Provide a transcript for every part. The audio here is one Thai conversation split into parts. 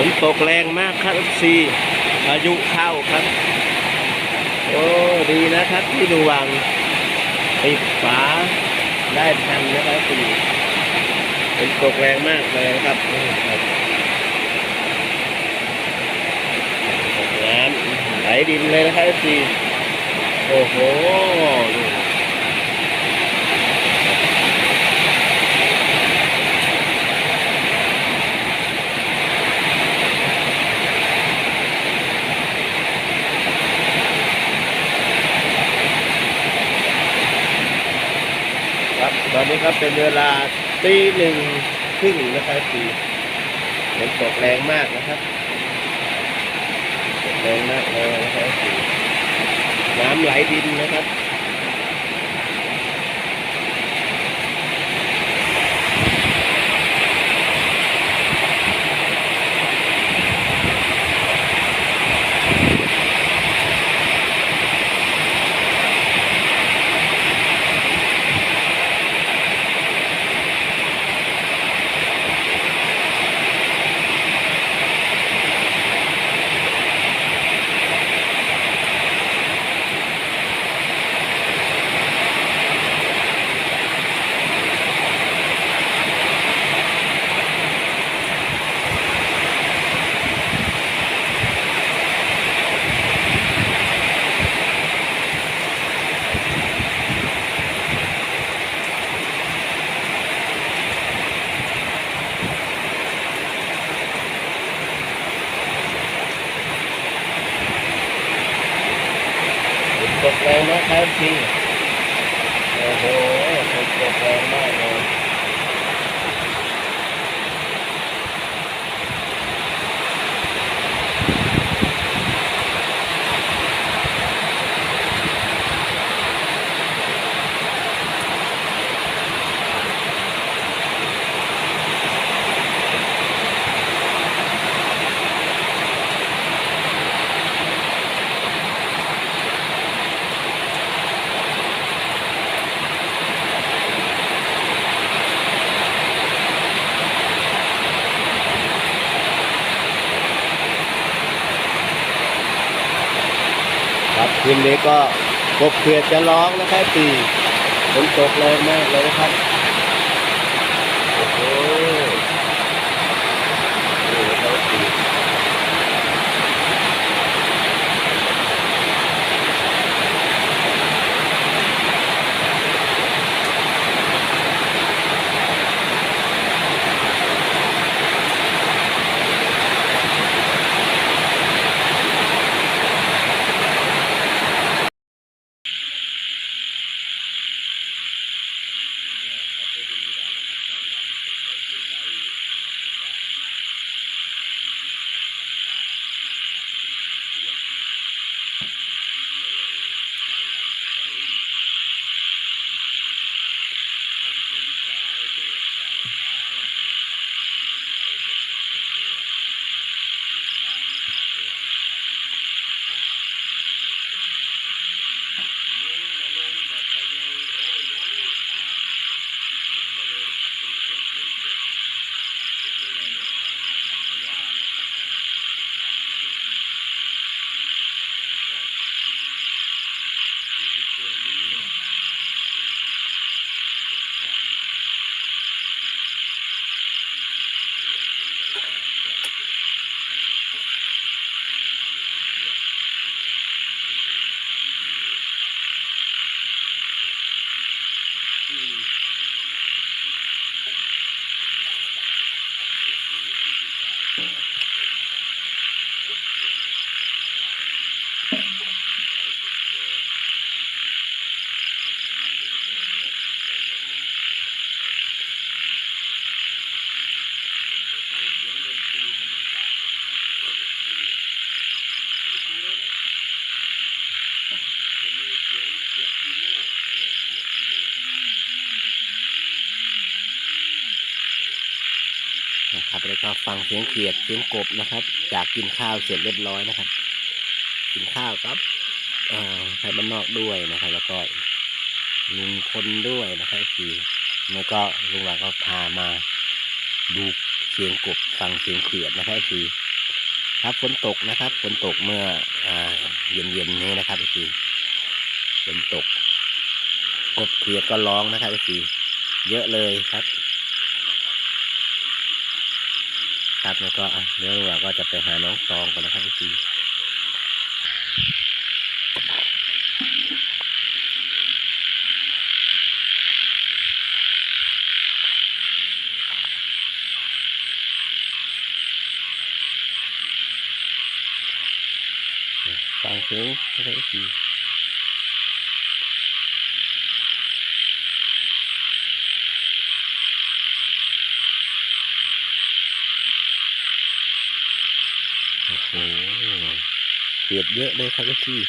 ฝนตกแรงมากครับซีพายุเข้าครับ โอ้ดีนะครับที่ดูวังปิดฝาได้ทันนะครับซีฝนตกแรงมากเลยครับน้ำไหลดินเลยนะครับซีโอ้โห อนนี้ครับเป็นเวลาตีหนึ่งครึ่งนะครับตีฝนตกแรงมากนะครับตกแรงมากเลยนะครับตีน้ำไหลดินนะครับ ฝนตกแรงนะครับพี่โอ้โหฝนตกแรงมากเลย คืนนี้ก็กบเขียดจะร้องนะครับตีฝนตกแรงมากเลยนะครับ แล้วก็ฟังเสียงเขียดเสียงกบนะครับ จากกินข้าวเสร็จเรียบร้อยนะครับ กินข้าวครับเอ่อไทยบ้านนอกด้วยนะครับ แล้วก็ลุงพลด้วยนะครับทีแล้วก็ลุงหลังก็พามาดูเสียงกบฟังเสียงเขียดนะครับคือครับฝนตกนะครับฝนตกเมื่ออ่าเย็นๆนี้นะครับคือฝนตกกบเขียดก็ร้องนะครับคือเยอะเลยครับ ครับ แล้วก็เดี๋ยวเราก็จะไปหาน้องตองกันนะครับคือฟังเสียงนะครับคือโอ้โห เขียดเยอะเลยครับคือ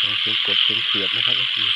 ฟังเสียงกบเสียงเขียดนะครับก็คือ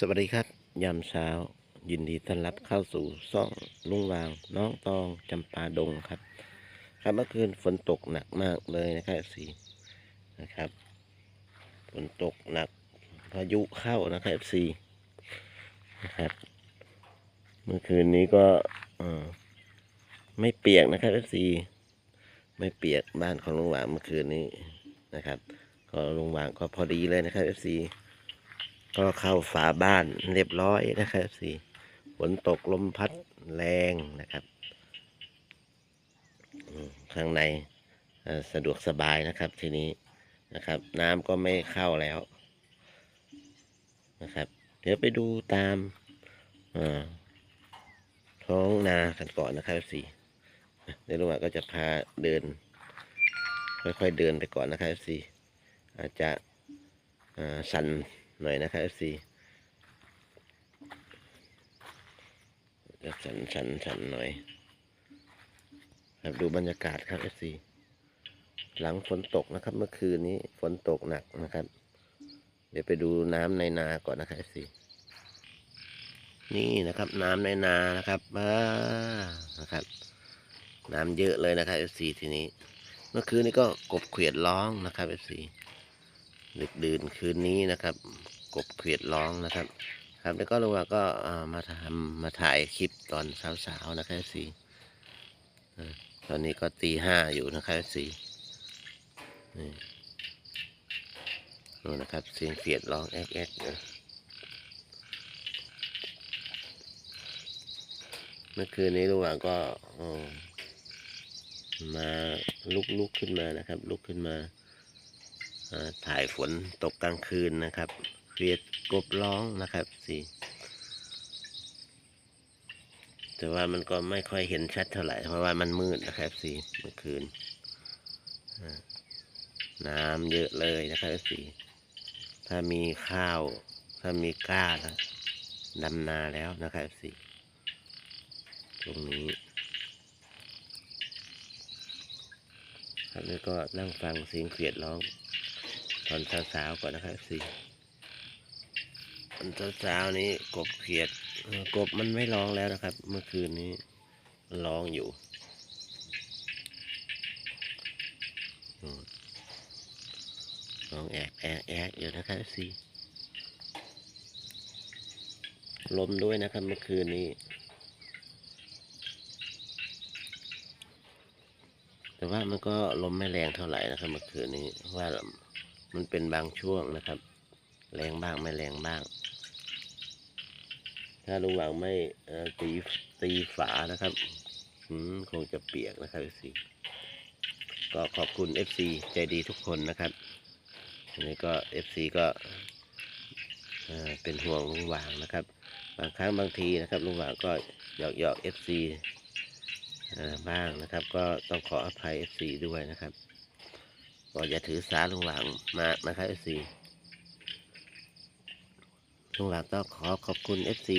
สวัสดีครับ ยามเช้า ยินดีต้อนรับเข้าสู่ซ่องลุงวาง น้องตองจำปาดงครับ ครับเมื่อคืนฝนตกหนักมากเลยนะครับสีนะครับฝนตกหนักพายุเข้านะครับสีนะครับ เมื่อคืนนี้ก็ไม่เปียกนะครับสีไม่เปียกบ้านของลุงวางเมื่อคืนนี้นะครับ ก็ลุงวางก็พอดีเลยนะครับสี ก็เข้าฝาบ้านเรียบร้อยนะครับสีฝนตกลมพัดแรงนะครับ ข้างในสะดวกสบายนะครับทีนี้นะครับ น้ำก็ไม่เข้าแล้วนะครับ เดี๋ยวไปดูตามท้องนากันก่อนนะครับสีเดี๋ยวลุงวางก็จะพาเดิน ค่อยๆเดินไปก่อนนะครับสีอาจจะสั่น หน่อยนะครับ FC จะสันสันสันหน่อย ครับดูบรรยากาศครับ FC หลังฝนตกนะครับ เมื่อคืนนี้ฝนตกหนักนะครับ เดี๋ยวไปดูน้ำในนาก่อนนะครับ FC นี่นะครับน้ำในนานะครับมานะครับ น้ำเยอะเลยนะครับ FC ทีนี้ เมื่อคืนนี้ก็กบเขียดร้องนะครับ FC ดึกดื่นคืนนี้นะครับ กบเขียดร้องนะครับ ครับแล้วก็ลงว่าก็มาทำมาถ่ายคลิปตอนเช้าๆนะครับสีตอนนี้ก็ตีห้าอยู่นะครับสีนี่นู่นนะครับเสียงเขียดร้องแอ๊กแอ๊กอยู่เมื่อคืนนี้ลุงว่าก็มาลุกลุกขึ้นมานะครับ ลุกขึ้นมา ถ่ายฝนตกกลางคืนนะครับเฟียดกบร้องนะครับสิแต่ว่ามันก็ไม่ค่อยเห็นชัดเท่าไหร่เพราะว่ามันมืดนะครับสิเมื่อคืนน้ำเยอะเลยนะครับสิถ้ามีข้าว ถ้ามีก้าแล้วดำนาแล้วนะครับสิตรงนี้ครับแล้วก็นั่งฟังเสียงเขียดร้อง ตอนเช้าๆก่อนนะครับสิตอนเช้าๆนี้กบเขียดกบมันไม่ร้องแล้วนะครับ เมื่อคืนนี้ร้องอยู่ร้องแอกแอกแอกอยู่นะครับสิลมด้วยนะครับเมื่อคืนนี้แต่ว่ามันก็ลมไม่แรงเท่าไหร่นะครับเมื่อคืนนี้ว่า มันเป็นบางช่วงนะครับ แรงบ้างไม่แรงบ้าง ถ้าลุงหวังไม่ตีตีฝานะครับคงจะเปียกนะครับสิก็ขอบคุณ FC ใจดีทุกคนนะครับอันนี้ก็ FC ก็เอ่อเป็นห่วงลุงหวางนะครับ บางครั้งบางทีนะครับลุงหวางก็หยอกหยอก FC เอ่อบ้างนะครับ ก็ต้องขออภัย FC ด้วยนะครับ ก็อย่าถือสาลุงหวางมานะครับ FC ลุงหวางต้องขอขอบคุณ FC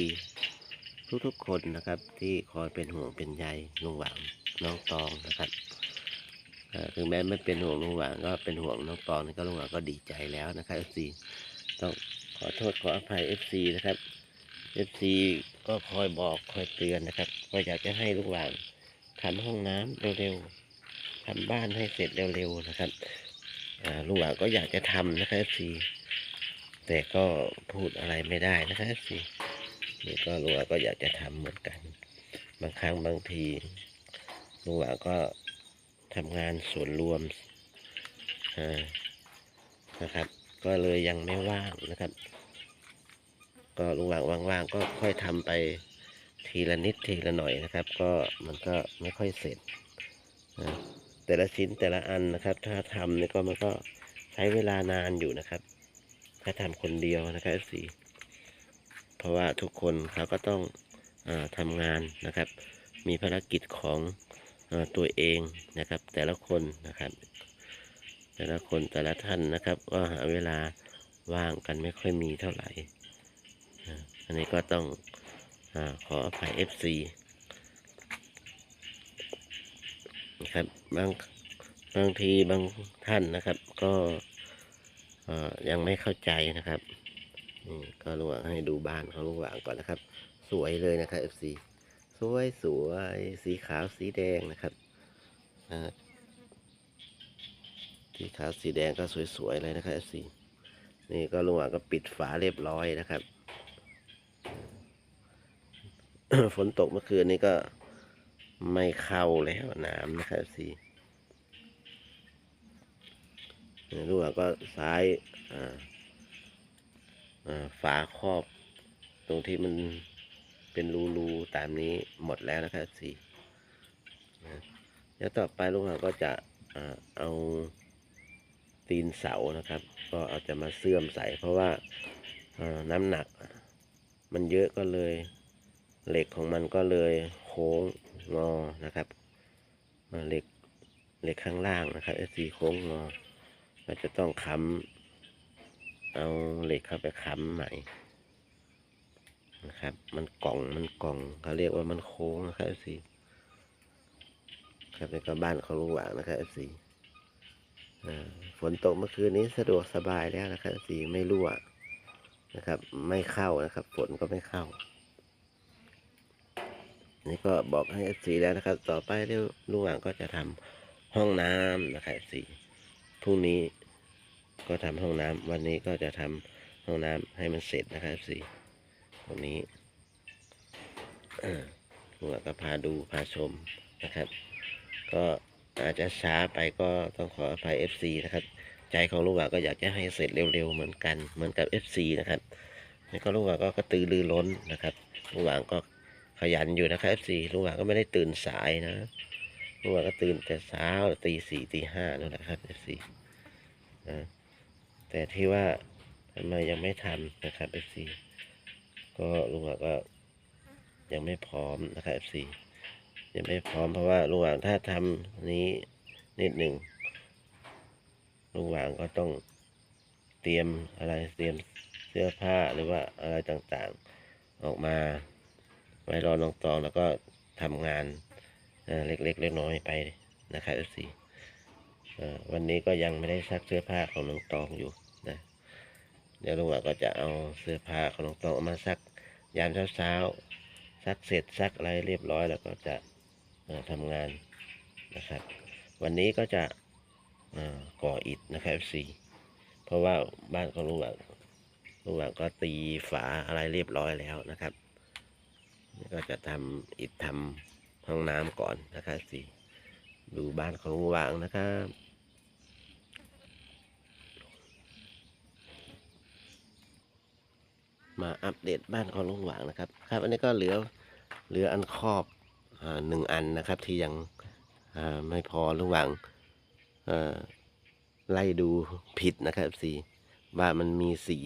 ทุกๆคนนะครับ ที่คอยเป็นห่วงเป็นใยลุงหวางน้องตองนะครับถึงแม้ไม่เป็นห่วงลุงหวางก็เป็นห่วงน้องตองนี่ก็ลุงหวางก็ดีใจแล้วนะครับ FC ต้องขอโทษขออภัย FC นะครับ FC ก็คอยบอกคอยเตือนนะครับก็อยากจะให้ลุงหวางทำห้องน้ำเร็วๆ ทำบ้านให้เสร็จเร็วๆนะครับลุงหวางก็อยากจะทำนะครับ FC แต่ก็พูดอะไรไม่ได้นะครับ FC นี่ก็ลุงหวางก็อยากจะทำเหมือนกัน บางครั้งบางทีลุงหวางก็ทำงานส่วนรวมนะครับ ก็เลยยังไม่ว่างนะครับ ก็ลุงหวางว่างๆก็ค่อยทำไปทีละนิดทีละหน่อยนะครับ ก็มันก็ไม่ค่อยเสร็จนะ แต่ละชิ้นแต่ละอันนะครับ ถ้าทำเนี่ยก็มันก็ใช้เวลานานอยู่นะครับ ถ้าทำคนเดียวนะครับสีเพราะว่าทุกคนเขาก็ต้องอทำงานนะครับ มีภารกิจของอตัวเองนะครับ แต่ละคนนะครับ แต่ละคนแต่ละท่านนะครับ ก็หาเวลาว่างกันไม่ค่อยมีเท่าไหร่อันนี้ก็ต้องอขออภัย FC นะครับบางบางทีบางท่านนะครับ ก็ยังไม่เข้าใจนะครับนี่ก็ลุงหวางให้ดูบ้านของลุงหวางก่อนนะครับ สวยเลยนะครับ FC สวยสวยสีขาวสีแดงนะครับสีขาวสีแดงก็สวยๆเลยนะครับ FC นี่ก็ลุงหวางก็ปิดฝาเรียบร้อยนะครับ ฝนตกเมื่อคืนนี้ก็ ไม่เข้าแล้วน้ำนะครับสิรู้ว่าก็ซ้ายฝาครอบ ตรงที่มันเป็นรูๆตามนี้หมดแล้วนะครับสินะเดี๋ยวต่อไปลุงหาก็จะเอาตีนเสานะครับ ก็เอาจะมาเสื่อมใส่เพราะว่าน้ำหนัก มันเยอะก็เลย เหล็กของมันก็เลยโค้ง งอนะครับเหล็กเหล็กข้างล่างนะครับเอสีโค้งงอเราจะต้องค้ำเอาเหล็กเข้าไปค้ำใหม่นะครับ มันกล่องมันกล่องเขาเรียกว่ามันโค้งนะครับเอสีครับในก็บ้านเขาลุงหวางนะครับเอสีฝนตกเมื่อคืนนี้สะดวกสบายแล้วนะครับสีไม่รั่วนะครับ ไม่เข้านะครับ ฝนก็ไม่เข้า นี่ก็บอกให้ FC แล้วนะครับ ต่อไปเดี๋ยวลุงหว่างก็จะทำห้องน้ำนะครับ FC พรุ่งนี้ก็ทำห้องน้ำวันนี้ก็จะทำห้องน้ำให้มันเสร็จนะครับ FC ตรงนี้ลุงหว่างก็พาดูพาชมนะครับ ก็อาจจะช้าไปก็ต้องขออภัย FC นะครับ ใจของลุงหว่างก็อยากจะให้เสร็จเร็วๆเหมือนกันเหมือนกับ FC นะครับนี่ก็ลุงหว่างก็กระตือรือร้นนะครับลุงหว่างก็ ขยันอยู่นะครับ FC ลุงหวางก็ไม่ได้ตื่นสายนะลุงหวางก็ตื่นแต่เช้าตีสี่ตีห้านั่นแหละครับ FC นะแต่ที่ว่าทำไมยังไม่ทำนะครับ FC ก็ลุงหวางก็ยังไม่พร้อมนะครับ FC ยังไม่พร้อมเพราะว่าลุงหวางถ้าทำนี้นิดหนึ่งลุงหวางก็ต้องเตรียมอะไรเตรียมเสื้อผ้าหรือว่าอะไรต่างๆ ออกมา ไว้รอน้องตองแล้วก็ทำงานเล็กๆเล็กน้อยๆไปนะครับเอฟซีวันนี้ก็ยังไม่ได้ซักเสื้อผ้าของน้องตองอยู่นะเดี๋ยวลุงหว่าก็จะเอาเสื้อผ้าของน้องตองเอามาซักยามเช้าๆซักเสร็จซักอะไรเรียบร้อย แล้วก็จะทำงานนะครับ วันนี้ก็จะก่ออิฐนะครับเอฟซีเพราะว่าบ้านของลุงหว่าลุงหว่าก็ตีฝาอะไรเรียบร้อยแล้วนะครับ ก็จะทำอิฐทำห้องน้ำก่อนนะครับสิดูบ้านของลุงหวางนะครับมาอัปเดตบ้านของลุงหวางนะครับครับอันนี้ก็เหลือเหลืออันครอบอหนึ่งอันนะครับที่ยังไม่พอลุงหวางไล่ดูผิดนะครับสี่ว่ามันมีสี่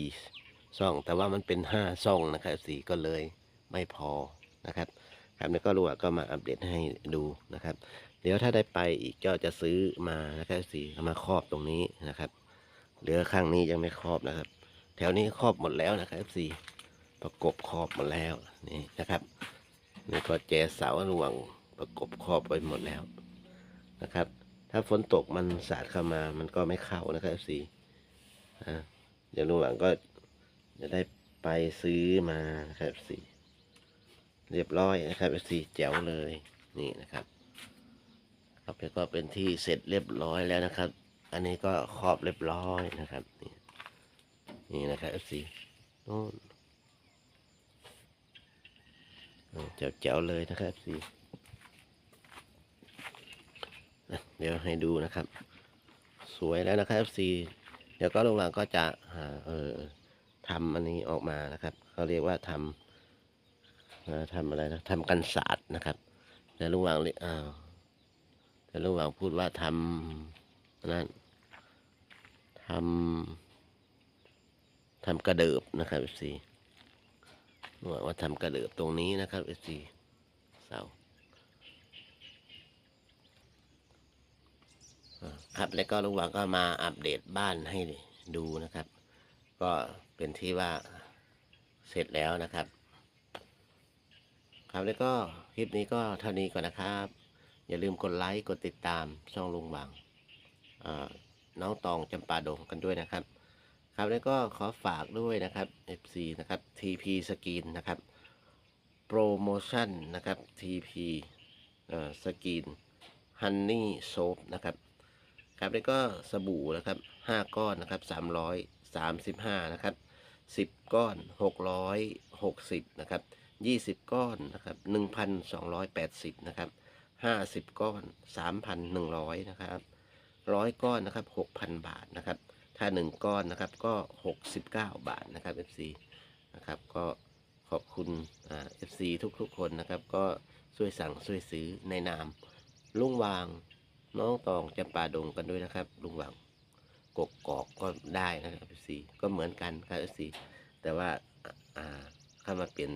ช่อง แต่ว่ามันเป็นห้าช่องนะครับสี่ก็เลยไม่พอ นะครับครับแล้วก็รู้ว่าก็มาอัปเดตให้ดูนะครับ เดี๋ยวถ้าได้ไปอีกก็จะซื้อมานะครับสีมาครอบตรงนี้นะครับเหลือข้างนี้ยังไม่ครอบนะครับ แถวนี้ครอบหมดแล้วนะครับสีประกบครอบหมดแล้วนี่นะครับนี่ก็แจเสาระหว่างประกบครอบไปหมดแล้วนะครับ ถ้าฝนตกมันสาดเข้ามามันก็ไม่เข้านะครับสีอ่าเดี๋ยวลุงหวังก็จะได้ไปซื้อมานะครับสี เรียบร้อยนะครับสีแจ๋วเลยนี่นะครับครับแล้วก็เป็นที่เสร็จเรียบร้อยแล้วนะครับ อันนี้ก็ครอบเรียบร้อยนะครับนี่นี่นะครับสีนู่นแจ๋วๆเลยนะครับสีเดี๋ยวให้ดูนะครับ สวยแล้วนะครับสีเดี๋ยวก็ลงหลังก็จะหาเออทำอันนี้ออกมานะครับเขาเรียกว่าทำ นะทำอะไรนะทำกันศาสตร์นะครับ แต่ลุงหวังอ้าวแต่ลุงหวังพูดว่าทำนั่นทำทำกระเดิบนะครับเอฟซีลุงหวังว่าทำกระเดิบตรงนี้นะครับเอฟซีเสาอ่าครับแล้วก็ลุงหวังก็มาอัปเดตบ้านให้ดูนะครับ ก็เป็นที่ว่าเสร็จแล้วนะครับ ครับแล้วก็คลิปนี้ก็เท่านี้ก่อนนะครับ อย่าลืมกดไลค์กดติดตามช่องลุงบางน้องตองจำปาดงกันด้วยนะครับ ครับแล้วก็ขอฝากด้วยนะครับ FC นะครับ TP Skin นะครับโปรโมชั่นนะครับ TP สกินฮันนี่โซฟนะครับครับแล้วก็สบู่นะครับ 5 ก้อนนะครับ335 นะครับ 10 ก้อน 660 นะครับ ยี่สิบก้อนนะครับหนึ่งพันสองร้อยแปดสิบนะครับห้าสิบก้อนสามพันหนึ่งร้อยนะครับร้อยก้อนนะครับหกพันบาทนะครับ ถ้าหนึ่งก้อนนะครับก็หกสิบเก้าบาทนะครับ FC นะครับก็ขอบคุณอ่า FC ทุกๆคนนะครับ ก็ช่วยสั่งช่วยซื้อในนามลุงวางน้องตองจำปาดงกันด้วยนะครับลุงวางกกกอกก็ได้นะครับ FC ก็เหมือนกันครับ FC แต่ว่าอ่าเข้ามาเปลี่ยน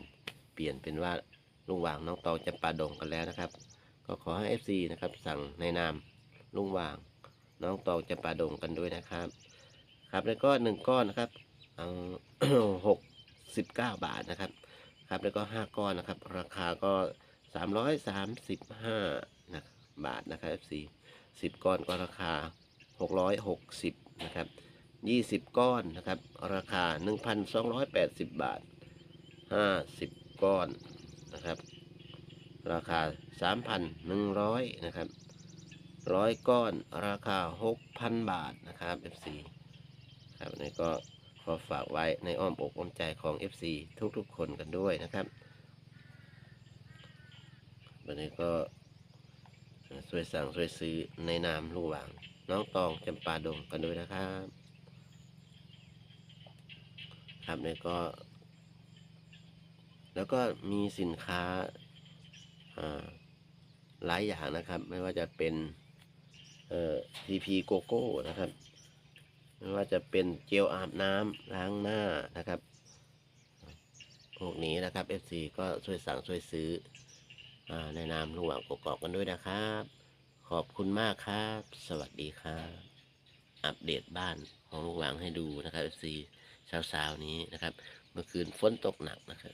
เปลี่ยนเป็นว่าลุงหว่างน้องตองจะปาดงกันแล้วนะครับ ก็ขอให้ FC นะครับ สั่งในนามลุงหว่างน้องตองจะปาดงกันด้วยนะครับ ครับแล้วก็หนึ่งก้อนนะครับหกสิบเก้าบาทนะครับ ครับแล้วก็ห้าก้อนนะครับ ราคาก็สามร้อยสามสิบห้านะบาทนะครับ FC สิบก้อนก็ราคาหกร้อยหกสิบนะครับยี่สิบก้อนนะครับ ราคาหนึ่งพันสองร้อยแปดสิบบาทห้าสิบ ก้อนนะครับ ราคาสามพันหนึ่งร้อยนะครับร้อยก้อนราคาหกพันบาทนะครับ FC ครับนี่ก็ขอฝากไว้ในอ้อมอกอ้อมใจของ FC ทุกๆ คนกันด้วยนะครับวันนี้ก็ช่วยสั่งช่วยซื้อในนามลูกหวาง น้องตองจำปาดงกันด้วยนะครับ ครับนี่ก็ แล้วก็มีสินค้าหลายอย่างนะครับ ไม่ว่าจะเป็นเอ่อ TP โกโก้นะครับ ไม่ว่าจะเป็นเจลอาบน้ำล้างหน้านะครับพวกนี้นะครับ FC ก็ช่วยสั่งช่วยซื้ออในนามลุงหวังกกอกกันด้วยนะครับ ขอบคุณมากครับ สวัสดีครับ อัปเดตบ้านของลุงหวังให้ดูนะครับ FC เช้าๆนี้นะครับ เมื่อคืนฝนตกหนักนะครับ